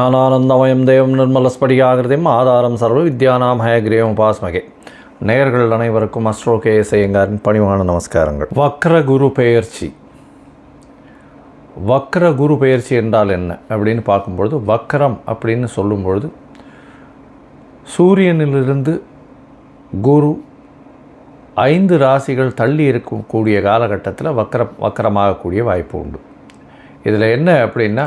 ஞானானந்தமயம் தேவம் நிர்மலஸ்படிகாகிருதிம் ஆதாரம் சர்வ வித்யானாம் ஹயக்ரீவம் உபாஸ்மகே. நேயர்கள் அனைவருக்கும் அஸ்ட்ரோ கே பணிவான நமஸ்காரங்கள். வக்ர குரு பெயர்ச்சி. வக்ர குரு பெயர்ச்சி என்றால் என்ன அப்படின்னு பார்க்கும்பொழுது வக்ரம் அப்படின்னு சொல்லும்பொழுது சூரியனிலிருந்து குரு ஐந்து ராசிகள் தள்ளி இருக்கக்கூடிய காலகட்டத்தில் வக்கர வக்கரமாகக்கூடிய வாய்ப்பு உண்டு. இதில் என்ன அப்படின்னா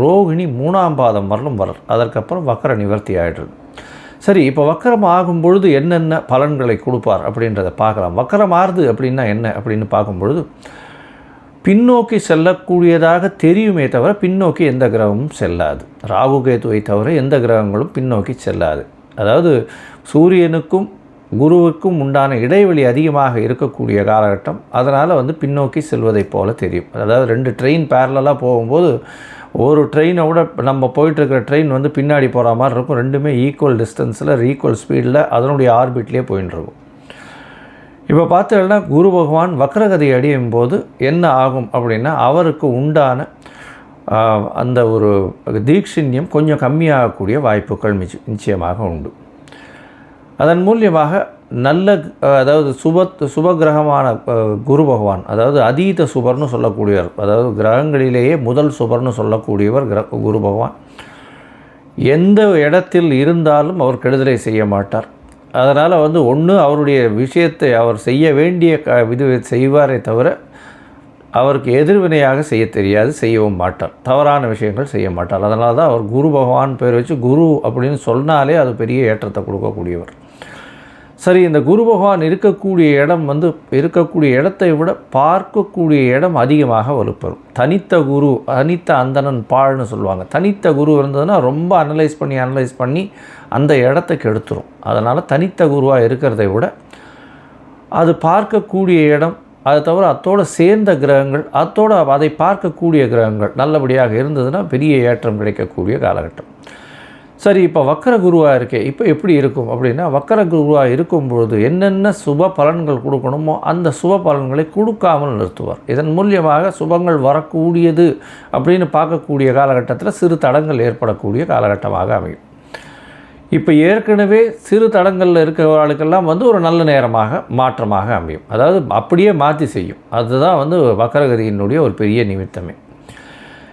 ரோகிணி மூணாம் பாதம் வரலும் வரல். அதற்கப்புறம் வக்கர நிவர்த்தி ஆகிடுது சரி இப்போ வக்கரம் ஆகும் பொழுது என்னென்ன பலன்களை கொடுப்பார் அப்படின்றத பார்க்கலாம். வக்கரம் ஆறுது அப்படின்னா என்ன அப்படின்னு பார்க்கும்பொழுது பின்னோக்கி செல்லக்கூடியதாக தெரியுமே தவிர பின்னோக்கி எந்த கிரகமும் செல்லாது. ராகு கேதுவை தவிர எந்த கிரகங்களும் பின்னோக்கி செல்லாது. அதாவது சூரியனுக்கும் குருவுக்கும் உண்டான இடைவெளி அதிகமாக இருக்கக்கூடிய காலகட்டம் அதனால் வந்து பின்னோக்கி செல்வதைப் போல தெரியும். அதாவது ரெண்டு ட்ரெயின் பேரலாக போகும்போது ஒரு ட்ரெயினை விட நம்ம போயிட்டுருக்கிற ட்ரெயின் வந்து பின்னாடி போகிற மாதிரி இருக்கும். ரெண்டுமே ஈக்குவல் டிஸ்டன்ஸில் ஈக்குவல் ஸ்பீடில் அதனுடைய ஆர்பிட்லேயே போயின்னு இப்போ பார்த்தீங்கன்னா குரு பகவான் வக்ரகதி அடையும் போது என்ன ஆகும் அப்படின்னா அவருக்கு உண்டான அந்த ஒரு தீட்சிண்யம் கொஞ்சம் கம்மியாகக்கூடிய வாய்ப்புகள் நிச்சயமாக உண்டு. அதன் மூலியமாக நல்ல அதாவது சுப சுபகிரகமான குரு பகவான் அதாவது அதீத சுபர்னு சொல்லக்கூடியவர் அதாவது கிரகங்களிலேயே முதல் சுபர்னு சொல்லக்கூடியவர் கிர குரு பகவான். எந்த இடத்தில் இருந்தாலும் அவர் கெடுதலை செய்ய மாட்டார். அதனால் வந்து ஒன்று அவருடைய விஷயத்தை அவர் செய்ய வேண்டிய க இது செய்வாரே தவிர அவருக்கு எதிர்வினையாக செய்ய தெரியாது செய்யவும் மாட்டார். தவறான விஷயங்கள் செய்ய மாட்டார். அதனால தான் அவர் குரு பகவான் பேர் வச்சு குரு அப்படின்னு சொன்னாலே அது பெரிய ஏற்றத்தை கொடுக்கக்கூடியவர். சரி இந்த குரு பகவான் இருக்கக்கூடிய இடம் வந்து இருக்கக்கூடிய இடத்தை விட பார்க்கக்கூடிய இடம் அதிகமாக வலுப்பெறும். தனித்த குரு தனித்த அந்தணன் பாழ்னு சொல்லுவாங்க. தனித்த குரு இருந்ததுன்னா ரொம்ப அனலைஸ் பண்ணி அனலைஸ் பண்ணி அந்த இடத்துக்கு எடுத்துரும் அதனால் தனித்த குருவாக இருக்கிறதை விட அது பார்க்கக்கூடிய இடம் அது தவிர அத்தோடு சேர்ந்த கிரகங்கள் அத்தோடு அதை பார்க்கக்கூடிய கிரகங்கள் நல்லபடியாக இருந்ததுன்னா பெரிய ஏற்றம் கிடைக்கக்கூடிய காலகட்டம். சரி இப்போ வக்கர குருவாக இருக்கே இப்போ எப்படி இருக்கும் அப்படின்னா வக்கர குருவாக இருக்கும்பொழுது என்னென்ன சுப பலன்கள் கொடுக்கணுமோ அந்த சுப பலன்களை கொடுக்காமல் நிறுத்துவார். இதன் மூலியமாக சுபங்கள் வரக்கூடியது அப்படின்னு பார்க்கக்கூடிய காலகட்டத்தில் சிறு தடங்கள் ஏற்படக்கூடிய காலகட்டமாக அமையும். இப்போ ஏற்கனவே சிறு தடங்களில் இருக்கிறவர்களுக்கெல்லாம் வந்து ஒரு நல்ல நேரமாக மாற்றமாக அமையும். அதாவது அப்படியே மாற்றி செய்யும். அதுதான் வந்து வக்கரகதியினுடைய ஒரு பெரிய நிமித்தமே.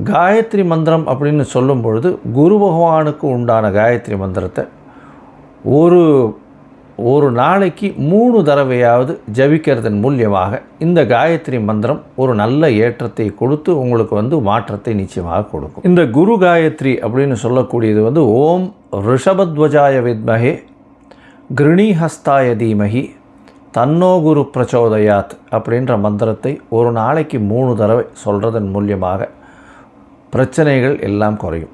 காயத்ரி மந்திரம் அப்படின்னு சொல்லும் பொழுது குரு பகவானுக்கு உண்டான காயத்ரி மந்திரத்தை ஒரு ஒரு நாளைக்கு மூணு தடவையாவது ஜபிக்கிறதன் மூலியமாக இந்த காயத்ரி மந்திரம் ஒரு நல்ல ஏற்றத்தை கொடுத்து உங்களுக்கு வந்து மாற்றத்தை நிச்சயமாக கொடுக்கும். இந்த குரு காயத்ரி அப்படின்னு சொல்லக்கூடியது வந்து ஓம் ரிஷபத்வஜாய வித்மகே கிருணிஹஸ்தாய தீமகி தன்னோ குரு பிரச்சோதயாத் அப்படின்ற மந்திரத்தை ஒரு நாளைக்கு மூணு தடவை சொல்கிறதன் மூலியமாக பிரச்சனைகள் எல்லாம் குறையும்.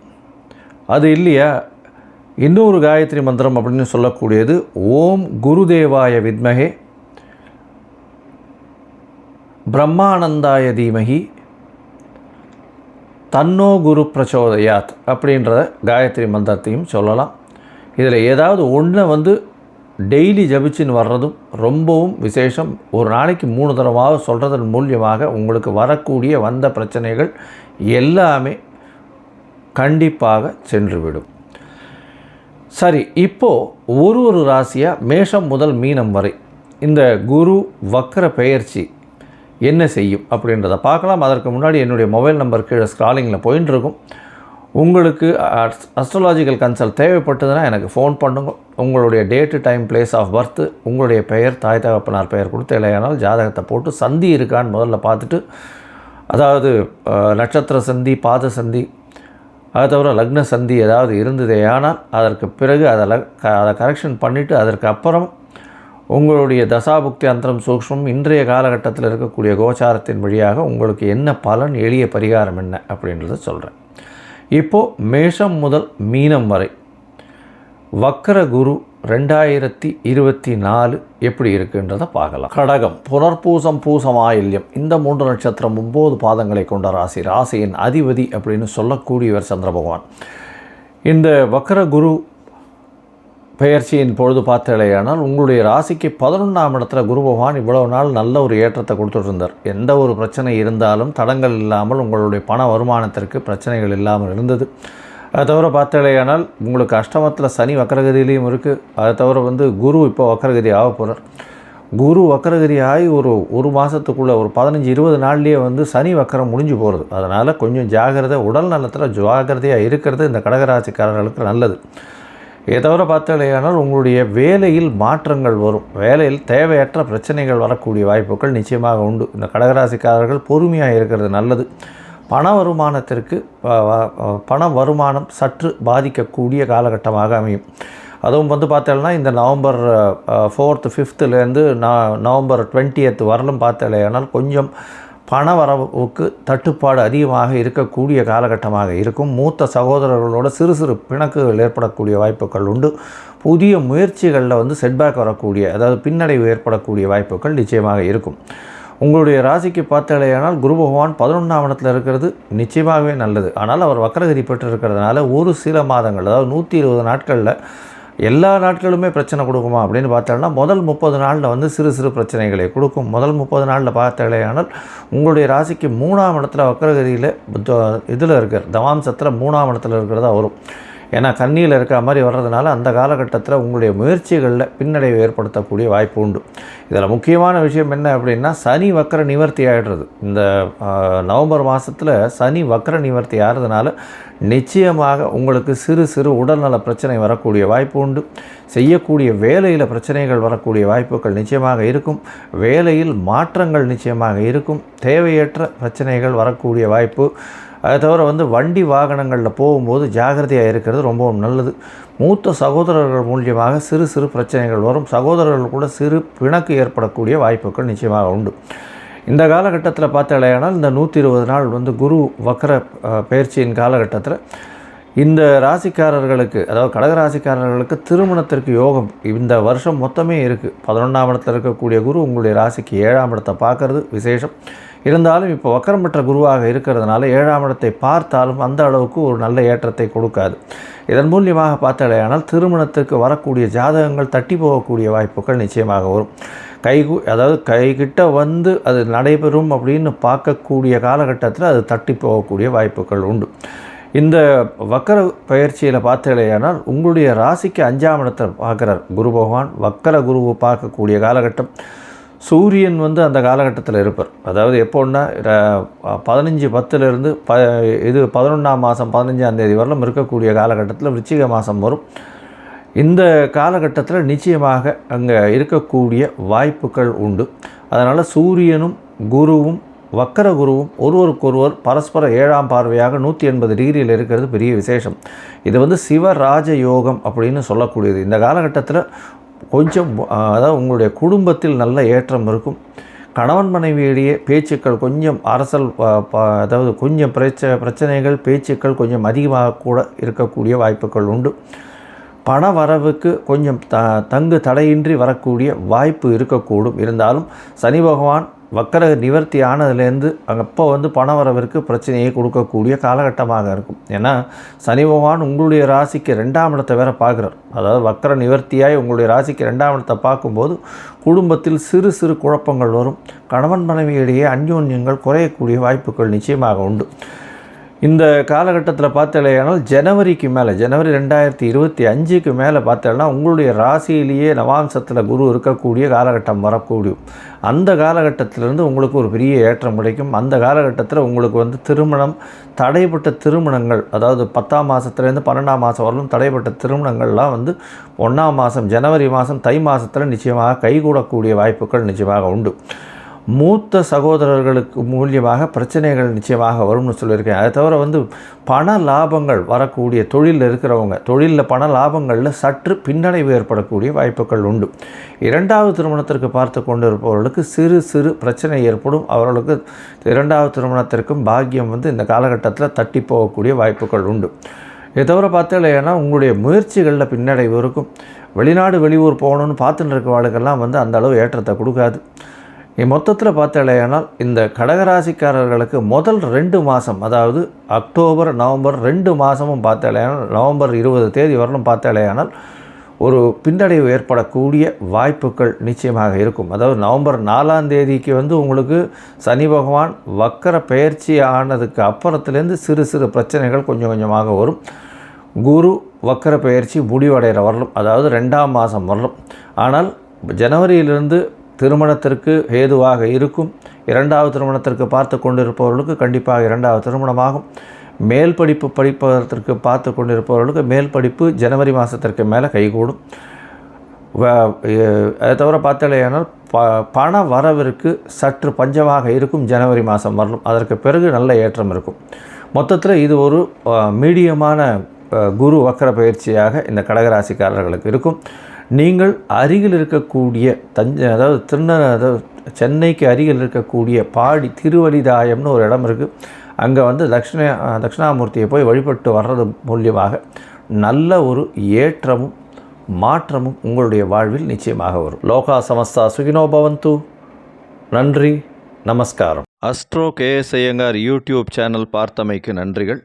அது இல்லையா? இன்னொரு காயத்ரி மந்திரம் அப்படின்னு சொல்லக்கூடியது ஓம் குருதேவாய வித்மகே பிரம்மானந்தாய தீமகி தன்னோ குரு பிரச்சோதயாத் அப்படின்ற காயத்ரி மந்திரத்தையும் சொல்லலாம். இதில் ஏதாவது ஒன்றை வந்து டெய்லி ஜபிச்சின்னு வர்றதும் ரொம்பவும் விசேஷம். ஒரு நாளைக்கு மூணு தடவாக சொல்கிறதன் மூலியமாக உங்களுக்கு வரக்கூடிய வந்த பிரச்சனைகள் எல்லாமே கண்டிப்பாக சென்றுவிடும். சரி இப்போது ஒரு ஒரு ராசியாக மேஷம் முதல் மீனம் வரை இந்த குரு வக்கர பெயர்ச்சி என்ன செய்யும் அப்படின்றத பார்க்கலாம். அதற்கு முன்னாடி என்னுடைய மொபைல் நம்பர் கீழே ஸ்க்ராலிங்கில் போயின்னு இருக்கும் உங்களுக்கு அஸ்ட்ராலாஜிக்கல் கன்சல்ட் தேவைப்பட்டதுன்னா எனக்கு ஃபோன் பண்ணுங்க. உங்களுடைய date time place of birth உங்களுடைய பெயர் தாய் தகப்பனார் பெயர் கொடுத்து இல்லையானால் ஜாதகத்தை போட்டு சந்தி இருக்கான்னு முதல்ல பார்த்துட்டு அதாவது நட்சத்திர சந்தி பாத சந்தி அதை தவிர லக்ன சந்தி ஏதாவது இருந்ததே ஆனால் அதற்கு பிறகு அதில் க அதை கரெக்ஷன் பண்ணிவிட்டு அதற்கு அப்புறம் உங்களுடைய தசாபுக்தி அந்தரம் சூக்ஷ்மம் இன்றைய காலகட்டத்தில் இருக்கக்கூடிய கோச்சாரத்தின் வழியாக உங்களுக்கு என்ன பலன் எளிய பரிகாரம் என்ன அப்படின்றத சொல்கிறேன் இப்போது மேஷம் முதல் மீனம் வரை வக்கர குரு ரெண்டாயிரத்தி இருபத்தி நாலு எப்படி இருக்குன்றதை பார்க்கலாம். கடகம் புனர்பூசம் பூசம் ஆயில்யம் இந்த மூன்று நட்சத்திரம் ஒம்பது பாதங்களை கொண்ட ராசி. ராசியின் அதிபதி அப்படின்னு சொல்லக்கூடியவர் சந்திர பகவான். இந்த வக்கர குரு பெயர்ச்சியின் பொழுது பார்த்தலையானால் உங்களுடைய ராசிக்கு பதினொன்றாம் இடத்துல குரு பகவான் இவ்வளவு நாள் நல்ல ஒரு ஏற்றத்தை கொடுத்துட்டு இருந்தார் எந்த ஒரு பிரச்சனை இருந்தாலும் தடங்கள் இல்லாமல் உங்களுடைய பண வருமானத்திற்கு பிரச்சனைகள் இல்லாமல் இருந்தது. அதை தவிர பார்த்தலையானால் உங்களுக்கு அஷ்டமத்தில் சனி வக்கரகதியிலையும் இருக்குது அதை தவிர வந்து குரு இப்போ வக்கரகதி ஆக போகிறார் குரு வக்கரகதி ஆகி ஒரு ஒரு மாதத்துக்குள்ளே ஒரு பதினஞ்சு இருபது நாள்லேயே வந்து சனி வக்கரம் முடிஞ்சு போகிறது அதனால் கொஞ்சம் ஜாகிரதை உடல் நலத்தில் ஜாகிரதையாக இருக்கிறது இந்த கடகராசிக்காரர்களுக்கு நல்லது. இதை தவிர பார்த்தாலேயானால் உங்களுடைய வேலையில் மாற்றங்கள் வரும். வேலையில் தேவையற்ற பிரச்சனைகள் வரக்கூடிய வாய்ப்புகள் நிச்சயமாக உண்டு. இந்த கடகராசிக்காரர்கள் பொறுமையாக இருக்கிறது நல்லது. பண வருமானத்திற்கு பண வருமானம் சற்று பாதிக்கக்கூடிய காலகட்டமாக அமையும். அதுவும் வந்து பார்த்தோம்னா இந்த நவம்பர் ஃபோர்த்து ஃபிஃப்த்துலேருந்து நவம்பர் டுவெண்ட்டியத் வரலும் பார்த்தாலேயானால் கொஞ்சம் பண வரவுக்கு தட்டுப்பாடு அதிகமாக இருக்கக்கூடிய காலகட்டமாக இருக்கும். மூத்த சகோதரர்களோட சிறு சிறு பிணக்குகள் ஏற்படக்கூடிய வாய்ப்புகள் உண்டு. புதிய முயற்சிகளில் வந்து செட்பேக் வரக்கூடிய அதாவது பின்னடைவு ஏற்படக்கூடிய வாய்ப்புகள் நிச்சயமாக இருக்கும். உங்களுடைய ராசிக்கு பார்த்தாலேயானால் குரு பகவான் பதினொன்றாம் இடத்துல இருக்கிறது நிச்சயமாகவே நல்லது. ஆனால் அவர் வக்கரகிரி பெற்று இருக்கிறதுனால ஒரு சில மாதங்கள் அதாவது நூற்றி இருபது நாட்களில் எல்லா நாட்களுமே பிரச்சனை கொடுக்குமா அப்படின்னு பார்த்தோம்னா முதல் முப்பது நாளில் வந்து சிறு சிறு பிரச்சனைகளை கொடுக்கும். முதல் முப்பது நாளில் பார்த்தாலேயானால் உங்களுடைய ராசிக்கு மூணாம் இடத்துல வக்கரகிரியில் இதில் இருக்கிற தவாம்சத்தில் மூணாம் இடத்துல இருக்கிறதா வரும். ஏன்னா கண்ணியில் இருக்கிற மாதிரி வர்றதுனால அந்த காலகட்டத்தில் உங்களுடைய முயற்சிகளில் பின்னடைவு ஏற்படுத்தக்கூடிய வாய்ப்பு உண்டு. இதில் முக்கியமான விஷயம் என்ன அப்படின்னா சனி வக்கர நிவர்த்தி ஆகிடுறது இந்த நவம்பர் மாதத்தில் சனி வக்கர நிவர்த்தி ஆகிறதுனால நிச்சயமாக உங்களுக்கு சிறு சிறு உடல்நல பிரச்சனை வரக்கூடிய வாய்ப்பு உண்டு. செய்யக்கூடிய வேலையில் பிரச்சனைகள் வரக்கூடிய வாய்ப்புகள் நிச்சயமாக இருக்கும். வேலையில் மாற்றங்கள் நிச்சயமாக இருக்கும். தேவையற்ற பிரச்சனைகள் வரக்கூடிய வாய்ப்பு அதை தவிர வந்து வண்டி வாகனங்களில் போகும்போது ஜாகிரதையாக இருக்கிறது ரொம்பவும் நல்லது. மூத்த சகோதரர்கள் மூலியமாக சிறு சிறு பிரச்சனைகள் வரும். சகோதரர்கள் கூட சிறு பிணக்கு ஏற்படக்கூடிய வாய்ப்புகள் நிச்சயமாக உண்டு. இந்த காலகட்டத்தில் பார்த்தாலேயானால் இந்த நூற்றி இருபது நாள் வந்து குரு வக்கர பயிற்சியின் காலகட்டத்தில் இந்த ராசிக்காரர்களுக்கு அதாவது கடக ராசிக்காரர்களுக்கு திருமணத்திற்கு யோகம் இந்த வருஷம் மொத்தமே இருக்குது பதினொன்றாம் இடத்தில் இருக்கக்கூடிய குரு உங்களுடைய ராசிக்கு ஏழாம் இடத்தை பார்க்கறது விசேஷம். இருந்தாலும் இப்போ வக்கரம் பெற்ற குருவாக இருக்கிறதுனால ஏழாம் இடத்தை பார்த்தாலும் அந்த அளவுக்கு ஒரு நல்ல ஏற்றத்தை கொடுக்காது. இதன் மூலியமாக பார்த்தாலேயானால் திருமணத்திற்கு வரக்கூடிய ஜாதகங்கள் தட்டி போகக்கூடிய வாய்ப்புகள் நிச்சயமாக வரும். கைகு அதாவது கைகிட்ட வந்து அது நடைபெறும் அப்படின்னு பார்க்கக்கூடிய காலகட்டத்தில் அது தட்டி போகக்கூடிய வாய்ப்புகள் உண்டு. இந்த வக்கர பயிற்சியில் பார்த்தீங்களேயானால் உங்களுடைய ராசிக்கு அஞ்சாம் இடத்தை பார்க்குறார் குரு பகவான். வக்கர குருவை பார்க்கக்கூடிய காலகட்டம். சூரியன் வந்து அந்த காலகட்டத்தில் இருப்பார். அதாவது எப்போன்னா பதினஞ்சு பத்துலேருந்து ப இது பதினொன்றாம் மாதம் பதினஞ்சாம் தேதி வரலும் இருக்கக்கூடிய காலகட்டத்தில் விருச்சிக மாதம் வரும். இந்த காலகட்டத்தில் நிச்சயமாக அங்கே இருக்கக்கூடிய வாய்ப்புகள் உண்டு. அதனால் சூரியனும் குருவும் வக்கர குருவும் ஒருவருக்கொருவர் பரஸ்பர ஏழாம் பார்வையாக நூற்றி எண்பது டிகிரியில் இருக்கிறது பெரிய விசேஷம். இது வந்து சிவராஜ யோகம் அப்படின்னு சொல்லக்கூடியது. இந்த காலகட்டத்தில் கொஞ்சம் அதாவது உங்களுடைய குடும்பத்தில் நல்ல ஏற்றம் இருக்கும். கணவன் மனைவியிடையே பேச்சுக்கள் கொஞ்சம் அரசல் அதாவது கொஞ்சம் பிரச்ச பிரச்சனைகள் பேச்சுக்கள் கொஞ்சம் அதிகமாக கூட இருக்கக்கூடிய வாய்ப்புகள் உண்டு. பண வரவுக்கு கொஞ்சம் த தங்கு தடையின்றி வரக்கூடிய வாய்ப்பு இருக்கக்கூடும். இருந்தாலும் சனி பகவான் வக்கர நிவர்த்தி ஆனதுலேருந்து அப்போ வந்து பண வரவிற்கு பிரச்சனையை கொடுக்கக்கூடிய காலகட்டமாக இருக்கும். ஏன்னா சனி பகவான் உங்களுடைய ராசிக்கு ரெண்டாம் இடத்தை வேற பார்க்குறார். அதாவது வக்கர நிவர்த்தியாய் உங்களுடைய ராசிக்கு ரெண்டாம் இடத்தை பார்க்கும்போது குடும்பத்தில் சிறு சிறு குழப்பங்கள் வரும். கணவன் மனைவியிடையே அந்யோன்யங்கள் குறையக்கூடிய வாய்ப்புகள் நிச்சயமாக உண்டு. இந்த காலகட்டத்தில் பார்த்தாலேயானால் ஜனவரிக்கு மேலே ஜனவரி ரெண்டாயிரத்தி இருபத்தி அஞ்சுக்கு மேலே பார்த்தேன்னா உங்களுடைய ராசியிலேயே நவாம்சத்தில் குரு இருக்கக்கூடிய காலகட்டம் வரக்கூடியும் அந்த காலகட்டத்திலிருந்து உங்களுக்கு ஒரு பெரிய ஏற்றம் கிடைக்கும். அந்த காலகட்டத்தில் உங்களுக்கு வந்து திருமணம் தடைப்பட்ட திருமணங்கள் அதாவது பத்தாம் மாதத்துலேருந்து பன்னெண்டாம் மாதம் வரலும் தடைப்பட்ட திருமணங்கள்லாம் வந்து ஒன்றாம் மாதம் ஜனவரி மாதம் தை மாதத்தில் நிச்சயமாக கைகூடக்கூடிய வாய்ப்புகள் நிச்சயமாக உண்டு. மூத்த சகோதரர்களுக்கு மூலியமாக பிரச்சனைகள் நிச்சயமாக வரும்னு சொல்லியிருக்கேன். அதை தவிர வந்து பண லாபங்கள் வரக்கூடிய தொழிலில் இருக்கிறவங்க தொழிலில் பண லாபங்களில் சற்று பின்னடைவு ஏற்படக்கூடிய வாய்ப்புகள் உண்டு. இரண்டாவது திருமணத்திற்கு பார்த்து கொண்டு இருப்பவர்களுக்கு சிறு சிறு பிரச்சனை ஏற்படும். அவர்களுக்கு இரண்டாவது திருமணத்திற்கும் பாக்கியம் வந்து இந்த காலகட்டத்தில் தட்டி போகக்கூடிய வாய்ப்புகள் உண்டு. இதை தவிர பார்த்தீங்கன்னா உங்களுடைய முயற்சிகளில் பின்னடைவு இருக்கும். வெளிநாடு வெளியூர் போகணுன்னு பார்த்துட்டு இருக்க வாழ்க்கெல்லாம் வந்து அந்த அளவு ஏற்றத்தை கொடுக்காது. மொத்தத்தில் பார்த்தாலேயானால் இந்த கடகராசிக்காரர்களுக்கு முதல் ரெண்டு மாதம் அதாவது அக்டோபர் நவம்பர் ரெண்டு மாதமும் பார்த்தாலேயானால் நவம்பர் இருபது தேதி வரலும் பார்த்தாலேயானால் ஒரு பின்னடைவு ஏற்படக்கூடிய வாய்ப்புகள் நிச்சயமாக இருக்கும். அதாவது நவம்பர் நாலாம் தேதிக்கு வந்து உங்களுக்கு சனி பகவான் வக்கர பயிற்சி ஆனதுக்கு அப்புறத்துலேருந்து சிறு சிறு பிரச்சனைகள் கொஞ்சம் கொஞ்சமாக வரும். குரு வக்கர பயிற்சி முடிவடைகிற வரலும் அதாவது ரெண்டாம் மாதம் வரலும். ஆனால் ஜனவரியிலிருந்து திருமணத்திற்கு ஏதுவாக இருக்கும். இரண்டாவது திருமணத்திற்கு பார்த்து கொண்டிருப்பவர்களுக்கு கண்டிப்பாக இரண்டாவது திருமணமாகும். மேல் படிப்பு படிப்பதற்கு பார்த்து கொண்டிருப்பவர்களுக்கு மேல் படிப்பு ஜனவரி மாதத்திற்கு மேலே கைகூடும். அதை தவிர பார்த்தாலேயானால் ப பண வரவிற்கு சற்று பஞ்சமாக இருக்கும் ஜனவரி மாதம் வரலும். அதற்கு பிறகு நல்ல ஏற்றம் இருக்கும். மொத்தத்தில் இது ஒரு மீடியமான குரு வக்கர பயிற்சியாக இந்த கடகராசிக்காரர்களுக்கு இருக்கும். நீங்கள் அருகில் இருக்கக்கூடிய தஞ்ச அதாவது திருந அதாவது சென்னைக்கு அருகில் இருக்கக்கூடிய பாடி திருவலிதாயம்னு ஒரு இடம் இருக்குது அங்கே வந்து தட்சிண தட்சிணாமூர்த்தியை போய் வழிபட்டு வர்றது மூலியமாக நல்ல ஒரு ஏற்றமும் மாற்றமும் உங்களுடைய வாழ்வில் நிச்சயமாக வரும். லோகா சமஸ்தா சுகினோபவந்து நன்றி நமஸ்காரம். Astro KS Iyengar YouTube channel பார்த்தமைக்கு நன்றிகள்.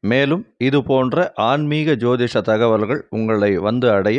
மேலும் இது போன்ற ஆன்மீக ஜோதிஷ தகவல்கள் உங்களை வந்து அடைய